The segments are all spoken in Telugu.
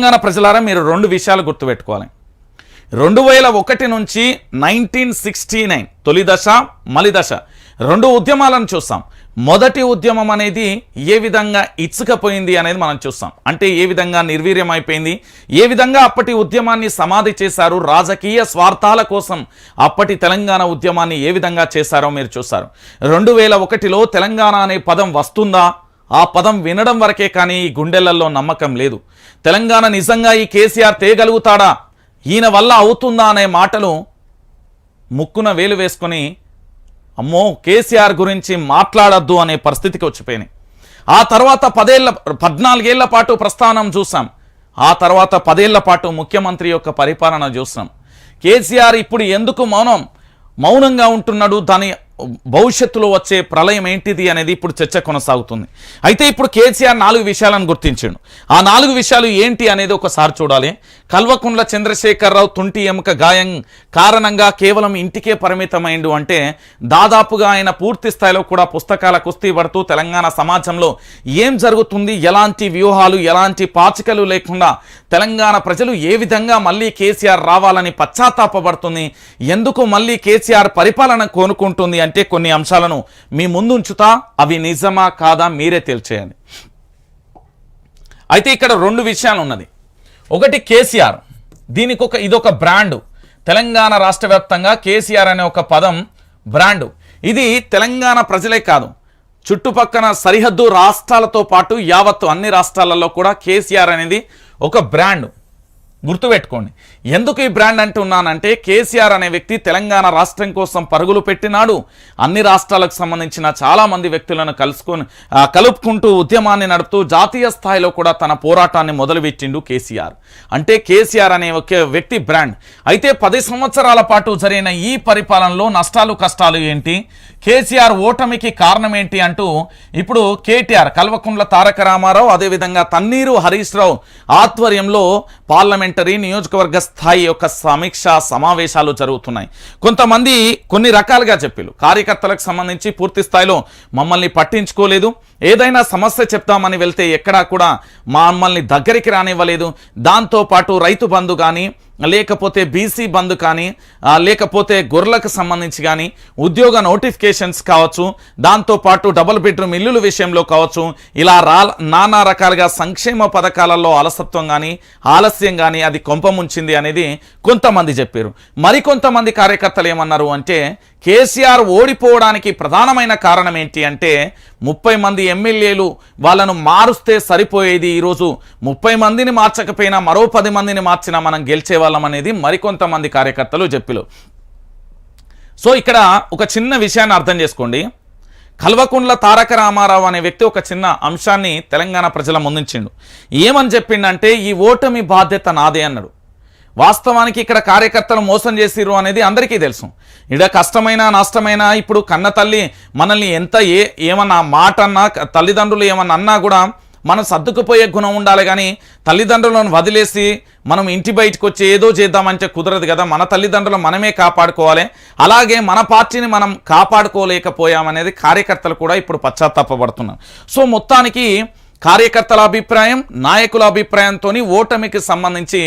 తెలంగాణ ప్రజలారా మీరు రెండు విషయాలు గుర్తుపెట్టుకోవాలి. రెండు వేల ఒకటి నుంచి నైన్టీన్ సిక్స్టీ నైన్ తొలి దశ మలి దశ రెండు ఉద్యమాలను చూస్తాం. మొదటి ఉద్యమం అనేది ఏ విధంగా ఇచ్చుకపోయింది అనేది మనం చూస్తాం. అంటే ఏ విధంగా నిర్వీర్యం అయిపోయింది ఏ విధంగా అప్పటి ఉద్యమాన్ని సమాధి చేశారు రాజకీయ స్వార్థాల కోసం అప్పటి తెలంగాణ ఉద్యమాన్ని ఏ విధంగా చేశారో మీరు చూస్తారు. రెండు వేల ఒకటిలో తెలంగాణ అనే పదం వస్తుందా? ఆ పదం వినడం వరకే కానీ ఈ గుండెలలో నమ్మకం లేదు. తెలంగాణ నిజంగా ఈ కేసీఆర్ తేగలుగుతాడా? ఈయన వల్ల అవుతుందా అనే మాటలు ముక్కున వేలు వేసుకొని అమ్మో కేసీఆర్ గురించి మాట్లాడద్దు అనే పరిస్థితికి వచ్చిపోయినాయి. ఆ తర్వాత పదేళ్ళ పద్నాలుగేళ్ళ పాటు ప్రస్థానం చూసాం. ఆ తర్వాత పదేళ్ళ పాటు ముఖ్యమంత్రి యొక్క పరిపాలన చూసాం కేసీఆర్ ఇప్పుడు ఎందుకు మౌనం? మౌనంగా ఉంటున్నాడు దాని భవిష్యత్తులో వచ్చే ప్రళయం ఏంటిది అనేది ఇప్పుడు చర్చ కొనసాగుతుంది. అయితే ఇప్పుడు కేసీఆర్ నాలుగు విషయాలను గుర్తించాడు. ఆ నాలుగు విషయాలు ఏంటి అనేది ఒకసారి చూడాలి. కల్వకుండ్ల చంద్రశేఖరరావు తుంటి ఎముక గాయం కారణంగా కేవలం ఇంటికే పరిమితమైండు అంటే దాదాపుగా ఆయన పూర్తి స్థాయిలో కూడా పుస్తకాల కుస్తీ పడుతూ తెలంగాణ సమాజంలో ఏం జరుగుతుంది ఎలాంటి వ్యూహాలు ఎలాంటి పాచికలు లేకుండా తెలంగాణ ప్రజలు ఏ విధంగా మళ్ళీ కేసీఆర్ రావాలని పశ్చాత్తాపడుతుంది ఎందుకు మళ్ళీ కేసీఆర్ పరిపాలన కోనుకుంటుంది అంటే కొన్ని అంశాలను మీ ముందుంచుతా అవి నిజమా కాదా మీరే తేల్చేయండి అయితే ఇక్కడ రెండు విషయాలు ఉన్నది. ఒకటి కేసీఆర్. దీనికి ఒక ఇదొక బ్రాండు. తెలంగాణ రాష్ట్ర వ్యాప్తంగా కేసీఆర్ అనే ఒక పదం బ్రాండు. ఇది తెలంగాణ ప్రజలే కాదు. చుట్టుపక్కల సరిహద్దు రాష్ట్రాలతో పాటు యావత్తు అన్ని రాష్ట్రాలలో కూడా కేసీఆర్ అనేది ఒక బ్రాండ్. గుర్తుపెట్టుకోండి. ఎందుకు ఈ బ్రాండ్ అంటున్నానంటే కేసీఆర్ అనే వ్యక్తి తెలంగాణ రాష్ట్రం కోసం పరుగులు పెట్టినాడు. అన్ని రాష్ట్రాలకు సంబంధించిన చాలామంది వ్యక్తులను కలుసుకొని కలుపుకుంటూ ఉద్యమాన్ని నడుపుతూ జాతీయ స్థాయిలో కూడా తన పోరాటాన్ని మొదలుపెట్టిండు కేసీఆర్. అంటే కేసీఆర్ అనే ఒక వ్యక్తి బ్రాండ్. అయితే పది సంవత్సరాల పాటు జరిగిన ఈ పరిపాలనలో నష్టాలు కష్టాలు ఏంటి? కేసీఆర్ ఓటమికి కారణం ఏంటి అంటూ ఇప్పుడు కేటీఆర్ కల్వకుంట్ల తారక రామారావు అదేవిధంగా తన్నీరు హరీష్ రావు ఆధ్వర్యంలో పార్లమెంట్ పార్లమెంటరీ నియోజకవర్గ స్థాయి యొక్క సమీక్ష సమావేశాలు జరుగుతున్నాయి. కొంతమంది కొన్ని రకాలుగా చెప్పారు కార్యకర్తలకు సంబంధించి పూర్తి స్థాయిలో మమ్మల్ని పట్టించుకోలేదు. ఏదైనా సమస్య చెప్తామని వెళ్తే ఎక్కడా కూడా మమ్మల్ని దగ్గరికి రానివ్వలేదు. దాంతోపాటు రైతు బంధు కానీ లేకపోతే బీసీ బంద్ కానీ లేకపోతే గొర్రెలకు సంబంధించి కానీ ఉద్యోగ నోటిఫికేషన్స్ కావచ్చు దాంతోపాటు డబుల్ బెడ్రూమ్ ఇల్లుల విషయంలో కావచ్చు ఇలా రా నానా రకాలుగా సంక్షేమ పథకాలలో అలసత్వం కానీ ఆలస్యం కానీ అది కొంపముంచింది అనేది కొంతమంది చెప్పారు. మరికొంతమంది కార్యకర్తలు ఏమన్నారు అంటే కేసీఆర్ ఓడిపోవడానికి ప్రధానమైన కారణం ఏంటి అంటే ముప్పై మంది ఎమ్మెల్యేలు వాళ్ళను మారుస్తే సరిపోయేది ఈరోజు ముప్పై మందిని మార్చకపోయినా మరో పది మందిని మార్చినా మనం గెలిచేవాళ్ళం అనేది మరికొంతమంది కార్యకర్తలు చెప్పిలు. సో ఇక్కడ ఒక చిన్న విషయాన్ని అర్థం చేసుకోండి. కల్వకుండ్ల తారక రామారావు అనే వ్యక్తి ఒక చిన్న అంశాన్ని తెలంగాణ ప్రజల ముందుంచిండు. ఏమని చెప్పిండంటే ఈ ఓటమి బాధ్యత నాదే అన్నాడు. వాస్తవానికి ఇక్కడ కార్యకర్తలు మోసం చేసిరు అనేది అందరికీ తెలుసు. ఇడ కష్టమైన నష్టమైన ఇప్పుడు కన్న తల్లి మనల్ని ఎంత ఏ ఏమన్నా మాట అన్నా తల్లిదండ్రులు ఏమన్నా అన్నా కూడా మనం సర్దుకుపోయే గుణం ఉండాలి కానీ తల్లిదండ్రులను వదిలేసి మనం ఇంటి బయటకు వచ్చి ఏదో చేద్దామంటే కుదరదు కదా. మన తల్లిదండ్రులు మనమే కాపాడుకోవాలి. అలాగే మన పార్టీని మనం కాపాడుకోలేకపోయామనేది కార్యకర్తలు కూడా ఇప్పుడు పశ్చాత్తాపడుతున్నారు సో మొత్తానికి కార్యకర్తల అభిప్రాయం నాయకుల అభిప్రాయంతో ఓటమికి సంబంధించి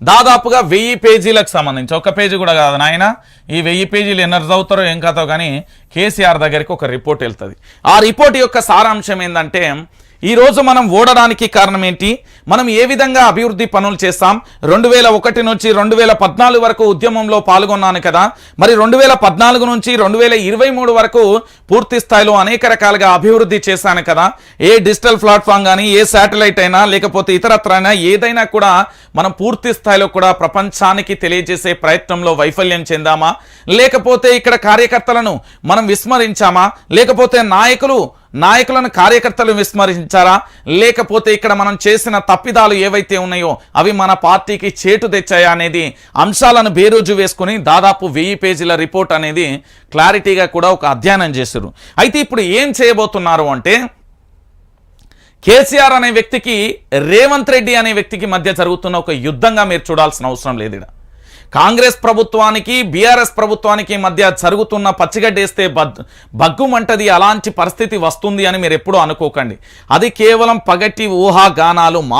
దాదాపుగా వెయ్యి పేజీలకు సంబంధించి ఒక పేజీ కూడా కాదు నాయన ఈ వెయ్యి పేజీలు ఎన్నర చదువుతారో ఏం కాదో కానీ కేసీఆర్ దగ్గరికి ఒక రిపోర్ట్ వెళ్తుంది. ఆ రిపోర్ట్ యొక్క సారాంశం ఏంటంటే ఈరోజు మనం ఓడడానికి కారణం ఏంటి? మనం ఏ విధంగా అభివృద్ధి పనులు చేస్తాం? రెండు వేల ఒకటి నుంచి రెండు వేల పద్నాలుగు వరకు ఉద్యమంలో పాల్గొన్నాను కదా. మరి రెండు వేల పద్నాలుగు నుంచి రెండు వేల ఇరవై మూడు వరకు పూర్తి స్థాయిలో అనేక రకాలుగా అభివృద్ధి చేశాను కదా. ఏ డిజిటల్ ప్లాట్ఫామ్ కానీ ఏ శాటిలైట్ అయినా లేకపోతే ఇతరత్ర అయినా ఏదైనా కూడా మనం పూర్తి స్థాయిలో కూడా ప్రపంచానికి తెలియజేసే ప్రయత్నంలో వైఫల్యం చెందామా? లేకపోతే ఇక్కడ కార్యకర్తలను మనం విస్మరించామా? లేకపోతే నాయకులు నాయకులను కార్యకర్తలు విస్మరించారా? లేకపోతే ఇక్కడ మనం చేసిన తప్పిదాలు ఏవైతే ఉన్నాయో అవి మన పార్టీకి చేటు తెచ్చాయా అనేది అంశాలను బేరోజు వేసుకుని దాదాపు వెయ్యి పేజీల రిపోర్ట్ అనేది క్లారిటీగా కూడా ఒక అధ్యయనం చేశారు. అయితే ఇప్పుడు ఏం చేయబోతున్నారు అంటే కేసీఆర్ అనే వ్యక్తికి రేవంత్ రెడ్డి అనే వ్యక్తికి మధ్య జరుగుతున్న ఒక యుద్ధంగా మీరు చూడాల్సిన అవసరం లేదు ఇక్కడ. కాంగ్రెస్ ప్రభుత్వానికి బీఆర్ఎస్ ప్రభుత్వానికి మధ్య జరుగుతున్న పచ్చిగడ్డేస్తే బద్ బగ్గుమంటది అలాంటి పరిస్థితి వస్తుంది అని మీరు ఎప్పుడూ అనుకోకండి. అది కేవలం పగటి ఊహాగానాలు